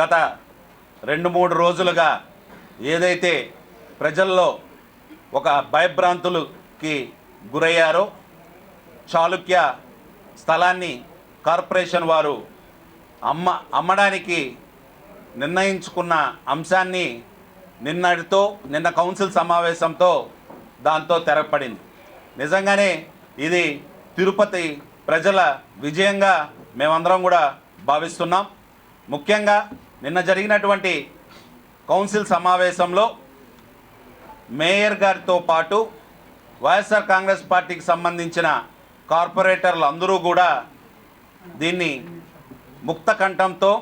గత రెండు మూడు రోజులుగా ఏదైతే ప్రజల్లో ఒక భయభ్రాంతులకి గురయ్యారో చాళుక్య స్థలాన్ని కార్పొరేషన్ వారు అమ్మ అమ్మడానికి నిర్ణయించుకున్న అంశాన్ని నిన్నటితో నిన్న కౌన్సిల్ సమావేశంతో దాంతో తెరపడింది. నిజంగానే ఇది తిరుపతి ప్రజల విజయంగా మేమందరం కూడా భావిస్తున్నాం. ముఖ్యంగా నిన్న జరిగినటువంటి కౌన్సిల్ సమావేశంలో మేయర్ గారితో పాటు వైఎస్ఆర్ కాంగ్రెస్ పార్టీకి సంబంధించిన కార్పొరేటర్లు అందరూ కూడా దీన్ని ముక్త కంఠంతో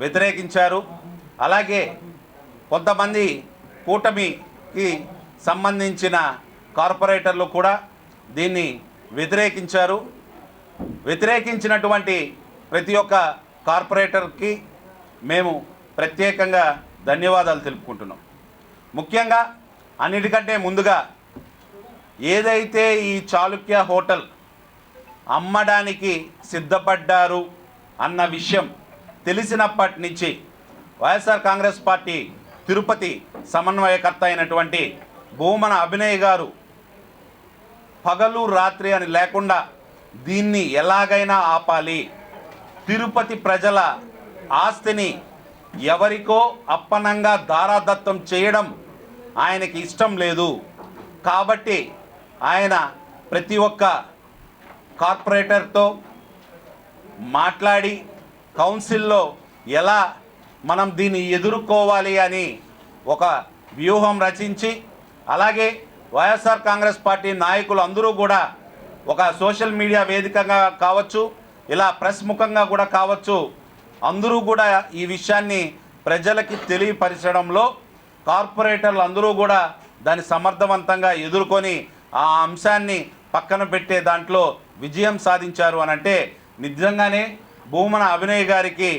వ్యతిరేకించారు. అలాగే కొంతమంది కూటమికి సంబంధించిన కార్పొరేటర్లు కూడా దీన్ని వ్యతిరేకించారు. వ్యతిరేకించినటువంటి ప్రతి ఒక్క కార్పొరేటర్కి మేము ప్రత్యేకంగా ధన్యవాదాలు తెలుపుకుంటున్నాం. ముఖ్యంగా అన్నిటికంటే ముందుగా ఏదైతే ఈ చాళుక్య హోటల్ అమ్మడానికి సిద్ధపడ్డారు అన్న విషయం తెలిసినప్పటి నుంచి వైఎస్ఆర్ కాంగ్రెస్ పార్టీ తిరుపతి సమన్వయకర్త అయినటువంటి భూమన అభినయ్ గారు పగలు రాత్రి అని లేకుండా దీన్ని ఎలాగైనా ఆపాలి. తిరుపతి ప్రజల ఆస్తిని ఎవరికో అప్పనంగా దారాదత్తం చేయడం ఆయనకి ఇష్టం లేదు. కాబట్టి ఆయన ప్రతి ఒక్క కార్పొరేటర్తో మాట్లాడి కౌన్సిల్లో ఎలా మనం దీన్ని ఎదుర్కోవాలి అని ఒక వ్యూహం రచించి అలాగే వైఎస్ఆర్ కాంగ్రెస్ పార్టీ నాయకులు అందరూ కూడా ఒక సోషల్ మీడియా వేదికగా కావచ్చు ఇలా ప్రెస్ ముఖంగా కూడా కావచ్చు అందరూ కూడా ఈ విషయాన్ని ప్రజలకి తెలియపరచడంలో కార్పొరేటర్లు అందరూ కూడా దాన్ని సమర్థవంతంగా ఎదుర్కొని ఆ అంశాన్ని పక్కన పెట్టే దాంట్లో విజయం సాధించారు అని అంటే నిజంగానే భూమన అభినయ్ గారికి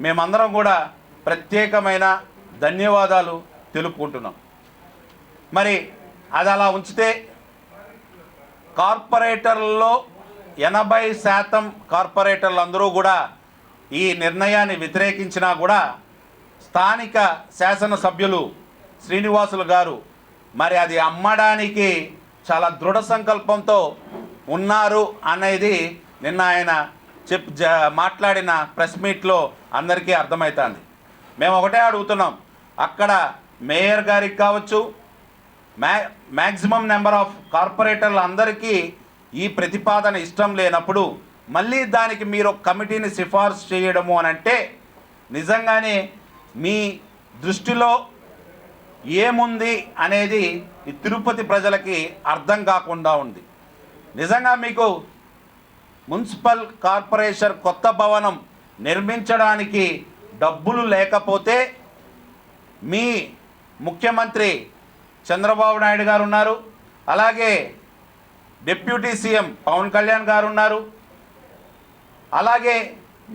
మేమందరం కూడా ప్రత్యేకమైన ధన్యవాదాలు తెలుపుకుంటున్నాం. మరి అది అలా ఉంచితే కార్పొరేటర్లలో ఎనభై శాతం కార్పొరేటర్లు అందరూ కూడా ఈ నిర్ణయాన్ని వ్యతిరేకించినా కూడా స్థానిక శాసనసభ్యులు శ్రీనివాసులు గారు మరి అది అమ్మడానికి చాలా దృఢ సంకల్పంతో ఉన్నారు అనేది నిన్న ఆయన చెప్ జ మాట్లాడిన ప్రెస్ మీట్లో అందరికీ అర్థమవుతుంది మేము ఒకటే అడుగుతున్నాం అక్కడ మేయర్ గారికి కావచ్చు మ్యా మ్యాక్సిమం నెంబర్ ఆఫ్ కార్పొరేటర్లు అందరికీ ఈ ప్రతిపాదన ఇష్టం లేనప్పుడు మళ్ళీ దానికి మీరు ఒక కమిటీని సిఫార్సు చేయడము అని అంటే నిజంగానే మీ దృష్టిలో ఏముంది అనేది ఈ తిరుపతి ప్రజలకి అర్థం కాకుండా ఉంది. నిజంగా మీకు మున్సిపల్ కార్పొరేషన్ కొత్త భవనం నిర్మించడానికి డబ్బులు లేకపోతే మీ ముఖ్యమంత్రి చంద్రబాబు నాయుడు గారు ఉన్నారు. అలాగే డిప్యూటీ సీఎం పవన్ కళ్యాణ్ గారు ఉన్నారు. అలాగే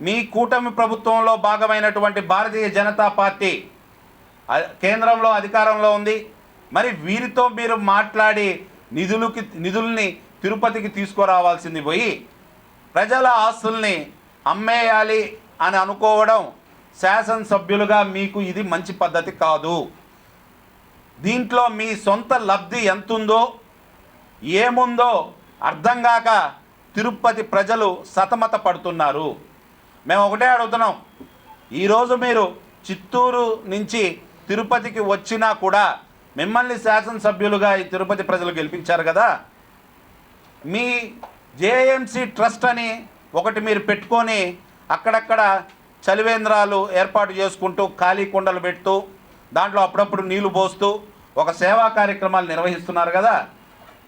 మీ కూటమి ప్రభుత్వంలో భాగమైనటువంటి భారతీయ జనతా పార్టీ కేంద్రంలో అధికారంలో ఉంది. మరి వీరితో మీరు మాట్లాడి నిధులకి నిధుల్ని తిరుపతికి తీసుకురావాల్సింది పోయి ప్రజల ఆస్తుల్ని అమ్మేయాలి అని అనుకోవడం శాసనసభ్యులుగా మీకు ఇది మంచి పద్ధతి కాదు. దీంట్లో మీ సొంత లబ్ధి ఎంతుందో ఏముందో అర్థం కాక తిరుపతి ప్రజలు సతమత పడుతున్నారు. మేము ఒకటే అడుగుతున్నాం. ఈరోజు మీరు చిత్తూరు నుంచి తిరుపతికి వచ్చినా కూడా మిమ్మల్ని శాసనసభ్యులుగా ఈ తిరుపతి ప్రజలు గెలిపించారు కదా. మీ జేఎంసీ ట్రస్ట్ అని ఒకటి మీరు పెట్టుకొని అక్కడక్కడ చలివేంద్రాలు ఏర్పాటు చేసుకుంటూ ఖాళీ కుండలు పెడుతూ దాంట్లో అప్పుడప్పుడు నీళ్ళు పోస్తూ ఒక సేవా కార్యక్రమాలు నిర్వహిస్తున్నారు కదా.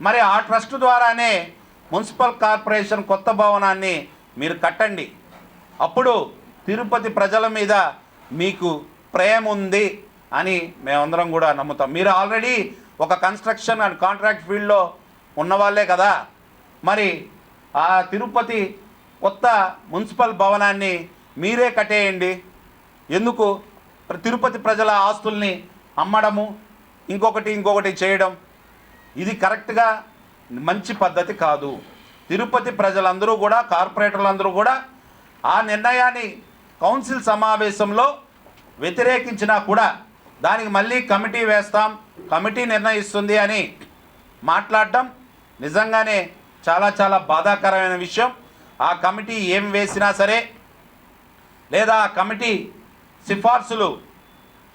మరి ఆ ట్రస్ట్ ద్వారానే మున్సిపల్ కార్పొరేషన్ కొత్త భవనాన్ని మీరు కట్టండి. అప్పుడు తిరుపతి ప్రజల మీద మీకు ప్రేమ ఉంది అని మేమందరం కూడా నమ్ముతాం. మీరు ఆల్రెడీ ఒక కన్స్ట్రక్షన్ అండ్ కాంట్రాక్ట్ ఫీల్డ్లో ఉన్నవాళ్ళే కదా. మరి ఆ తిరుపతి కొత్త మున్సిపల్ భవనాన్ని మీరే కట్టేయండి. ఎందుకు? తిరుపతి ప్రజల ఆస్తుల్ని అమ్మడము ఇంకొకటి ఇంకొకటి చేయడం. ఇది కరెక్ట్గా మంచి పద్ధతి కాదు. తిరుపతి ప్రజలందరూ కూడా కార్పొరేటర్లందరూ కూడా ఆ నిర్ణయాన్ని కౌన్సిల్ సమావేశంలో వ్యతిరేకించినా కూడా దానికి మళ్ళీ కమిటీ వేస్తాం కమిటీ నిర్ణయిస్తుంది అని మాట్లాడటం నిజంగానే చాలా చాలా బాధాకరమైన విషయం. ఆ కమిటీ ఏం వేసినా సరే లేదా ఆ కమిటీ సిఫార్సులు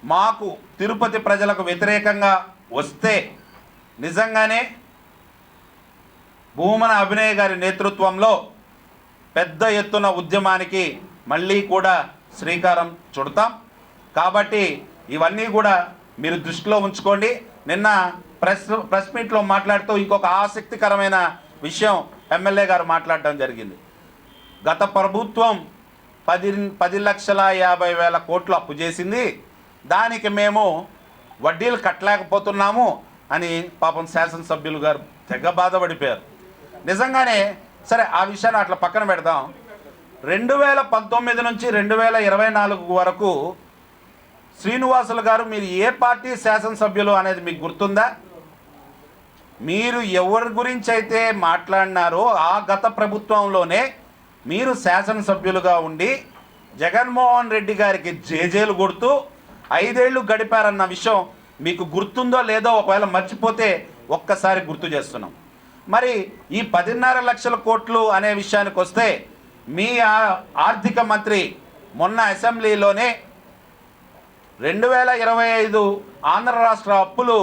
మాకు తిరుపతి ప్రజలకు వ్యతిరేకంగా వస్తే నిజంగానే భూమన అభినయ్ గారి నేతృత్వంలో పెద్ద ఎత్తున ఉద్యమానికి మళ్ళీ కూడా శ్రీకారం చుడతాం. కాబట్టి ఇవన్నీ కూడా మీరు దృష్టిలో ఉంచుకోండి. నిన్న ప్రెస్ ప్రెస్ మీట్లో మాట్లాడుతూ ఇంకొక ఆసక్తికరమైన విషయం ఎమ్మెల్యే గారు మాట్లాడడం జరిగింది. గత ప్రభుత్వం పది పది లక్షల యాభై వేల కోట్లు అప్పు చేసింది. దానికి మేము వడ్డీలు కట్టలేకపోతున్నాము అని పాపం శాసనసభ్యులు గారు తెగ బాధపడిపోయారు. నిజంగానే సరే ఆ విషయాన్ని అట్లా పక్కన పెడదాం. రెండు వేల పంతొమ్మిది నుంచి రెండు వేల ఇరవై నాలుగు వరకు శ్రీనివాసులు గారు మీరు ఏ పార్టీ శాసనసభ్యులు అనేది మీకు గుర్తుందా? మీరు ఎవరి గురించి అయితే మాట్లాడినారో ఆ గత ప్రభుత్వంలోనే మీరు శాసనసభ్యులుగా ఉండి జగన్మోహన్ రెడ్డి గారికి జేజేలు కొడుతూ ఐదేళ్ళు గడిపారన్న విషయం మీకు గుర్తుందో లేదో ఒకవేళ మర్చిపోతే ఒక్కసారి గుర్తు చేస్తున్నాం. మరి ఈ పదిన్నర లక్షల కోట్లు అనే విషయానికి వస్తే మీ ఆర్థిక మంత్రి మొన్న అసెంబ్లీలోనే రెండు వేల ఇరవై ఐదు ఆంధ్ర రాష్ట్ర అప్పులు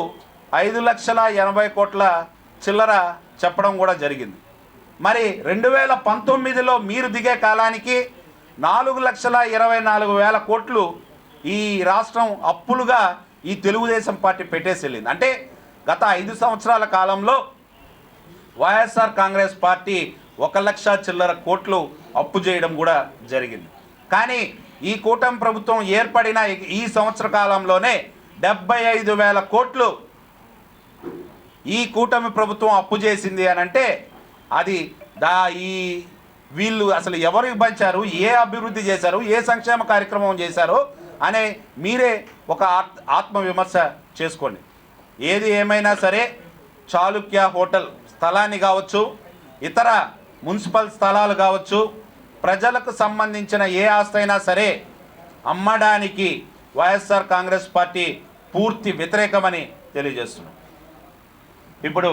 ఐదు లక్షల ఎనభై కోట్ల చిల్లర చెప్పడం కూడా జరిగింది. మరి రెండు వేల పంతొమ్మిదిలో మీరు దిగే కాలానికి నాలుగు లక్షల ఇరవై నాలుగు వేల కోట్లు ఈ రాష్ట్రం అప్పులుగా ఈ తెలుగుదేశం పార్టీ పెట్టేసి వెళ్ళింది. అంటే గత ఐదు సంవత్సరాల కాలంలో వైఎస్ఆర్ కాంగ్రెస్ పార్టీ ఒక లక్ష చిల్లర కోట్లు అప్పు చేయడం కూడా జరిగింది. కానీ ఈ కూటమి ప్రభుత్వం ఏర్పడిన ఈ- సంవత్సర కాలంలోనే డెబ్బై ఐదు వేల కోట్లు ఈ కూటమి ప్రభుత్వం అప్పు చేసింది అని అంటే అది దా ఈ వీళ్ళు అసలు ఎవరికి పంచారు ఏ అభివృద్ధి చేశారు? ఏ సంక్షేమ కార్యక్రమం చేశారు? అనే మీరే ఒక ఆత్- ఆత్మవిమర్శ చేసుకోండి. ఏది ఏమైనా సరే చాళుక్య హోటల్ స్థలాన్ని కావచ్చు ఇతర మున్సిపల్ స్థలాలు కావచ్చు ప్రజలకు సంబంధించిన ఏ ఆస్తి అయినా సరే అమ్మడానికి వైఎస్ఆర్ కాంగ్రెస్ పార్టీ పూర్తి వ్యతిరేకమని తెలియజేస్తున్నాం. ఇప్పుడు